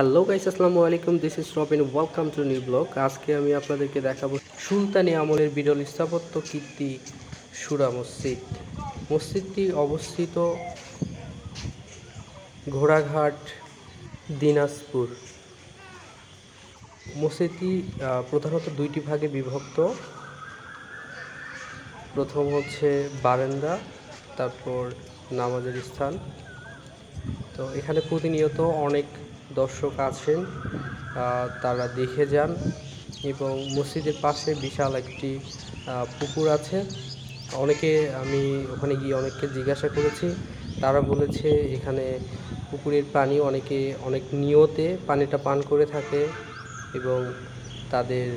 Hello guys আসসালামু আলাইকুম। This is Robin welcome to new blog আজকে আমি আপনাদেরকে দেখাবো সুলতানি আমলের বিরল স্থাপত্য কীর্তি সুরা মসজিদ। মসজিদটি অবস্থিত ঘোড়াঘাট, দিনাজপুর। মসজিদটি প্রধানত দুইটি ভাগে বিভক্ত। প্রথম হচ্ছে বারান্দা, তারপর নামাজের স্থান। তো এখানে প্রতিনিয়ত অনেক দর্শক আছেন তারা দেখে যান এবং মসজিদের পাশে বিশাল একটি পুকুর আছে। অনেকে আমি ওখানে গিয়ে অনেককে জিজ্ঞাসা করেছি, তারা বলেছে এখানে পুকুরের পানি অনেকে অনেক নিয়তে পানিটা পান করে থাকে এবং তাদের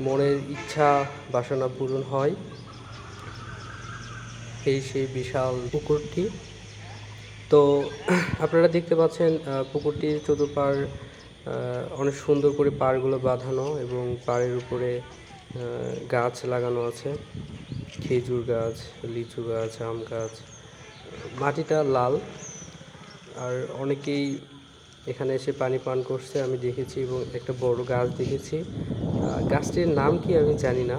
মনের ইচ্ছা বাসনা পূরণ হয়। এই সেই বিশাল পুকুরটি। তো আপনারা দেখতে পাচ্ছেন পুকুরটির চতুর্পার অনেক সুন্দর করে পাড়গুলো বাঁধানো এবং পাড়ের উপরে গাছ লাগানো আছে। খেজুর গাছ, লিচু গাছ, আম গাছ, মাটিটা লাল। আর অনেকেই এখানে এসে পানি পান করছে, আমি দেখেছি এবং একটা বড় গাছ দেখেছি। গাছটির নাম কি আমি জানি না।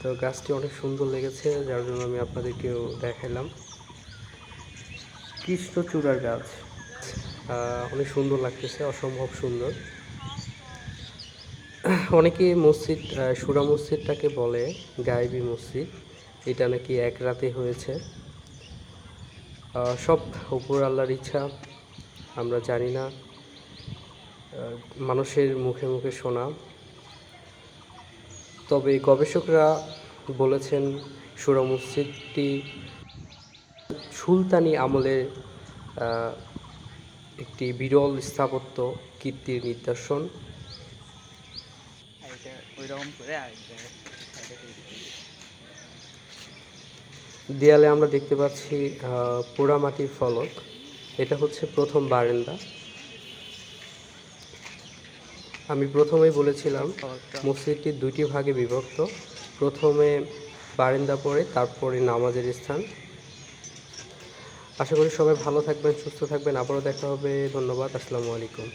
তো গাছটি অনেক সুন্দর লেগেছে, যার জন্য আমি আপনাদেরকেও দেখালাম কৃষ্ণচূড়ার গাছ। অনেক সুন্দর লাগতেছে, অসম্ভব সুন্দর। অনেকে মসজিদ সুরা মসজিদটাকে বলে গায়েবী মসজিদ। এটা নাকি এক রাতে হয়েছে। সব উপর আল্লাহর ইচ্ছা, আমরা জানি না। মানুষের মুখে মুখে শোনা। তবে গবেষকরা বলেছেন, সুরা মসজিদটি সুলতানি আমলের একটি বিরল স্থাপত্য কীর্তির নিদর্শন। দেয়ালে আমরা দেখতে পাচ্ছি পোড়ামাটির ফলক। এটা হচ্ছে প্রথম বারান্দা। আমি প্রথমেই বলেছিলাম মসজিদটি দুইটি ভাগে বিভক্ত। প্রথমে বারান্দা পড়ে তারপরে নামাজের স্থান। আশা করি সবাই ভালো থাকবেন সুস্থ থাকবেন। আবারও দেখা হবে। ধন্যবাদ। আসসালামু আলাইকুম।